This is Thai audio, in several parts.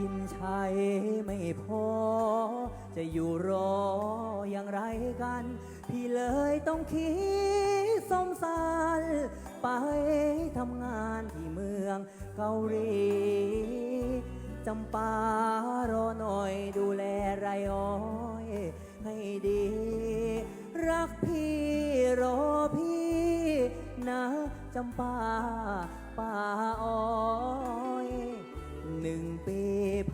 กินใช้ไม่พอ จะอยู่รออย่างไรกัน พี่เลยต้องคิดสมสารไปทำงานที่เมืองเกาหลีจำปารอหน่อยดูแลไรอ้อยให้ดี รักพี่รอพี่นะจำปาป่าอ้อย หนึ่งปี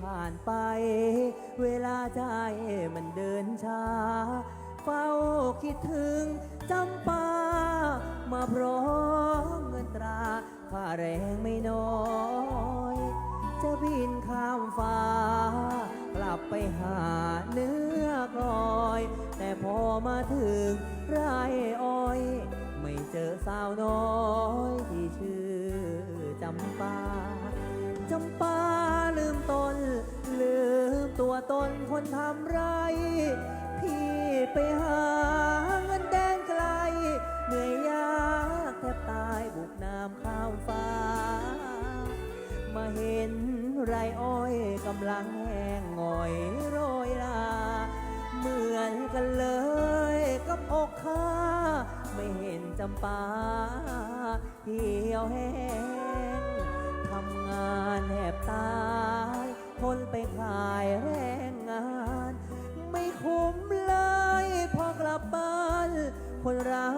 ผ่านไป เวลาใจมันเดินช้า เฝ้าคิดถึงจำปา มาพร้อมเงินตราค่าแรงไม่น้อย จะบินข้ามฟ้า กลับไปหาเนื้อกลอย แต่พอมาถึงไรอ้อย ไม่เจอสาวน้อยที่ชื่อจำปา ป้าลืมตน ลืมตัวตนคนทำไร พี่ไปหาเงินแดนไกล เหนื่อยยากแทบตายบุกน้ำข้ามฟ้า มาเห็นไรอ้อยกำลังแห้งงอยโรยลา เหมือนกันเลยกับอกข้า ไม่เห็นจำปาเหี่ยวแห้ง คนรั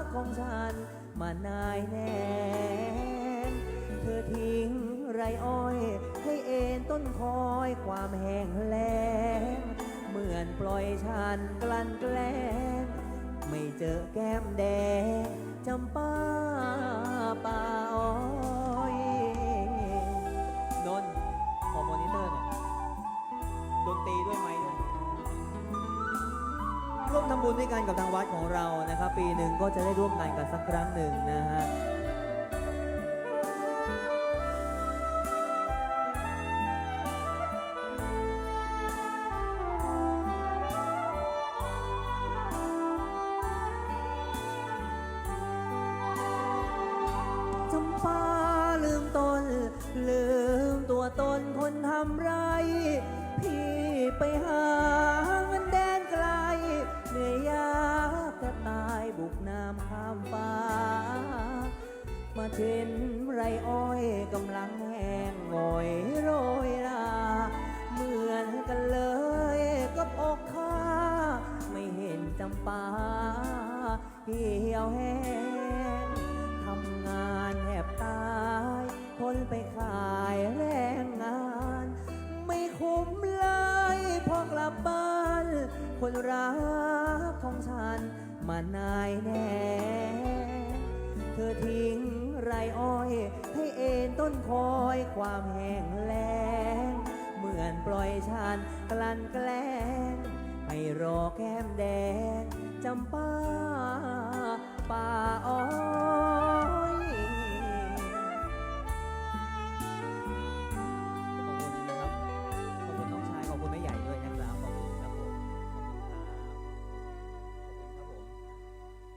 กของฉันมานายแน่เธอทิ้งไรอ้อย ให้เอ็นต้นคอยความแห้งแล้งเหมือนปล่อยฉันกลั่นแกล้งไม่เจอแก้มแดงจำป้าป่าอ้อยนนท์ขอมอนิเตอร์หน่อยดนตรีด้วยไหม ร่วมทำบุญด้วยกันกับทางวัดของเรานะครับ ปีหนึ่งก็จะได้ร่วมงานกันสักครั้งหนึ่งนะฮะจำปาลืมตนลืม บุกน้ำข้ามฟ้า มาเช็นไรอ้อยกำลังแห้งงอยโรยราเหมือนกันเลยกับอกข้า ไม่เห็นจำปาเหี่ยวแห้ง มานายแน่ เธอทิ้งไรอ้อย ให้เอ็นต้นคอยความแห้งแล้ง เหมือนปล่อยชานกลั่นแกล้งให้รอแก้มแดงจำป้าป่าอ้อย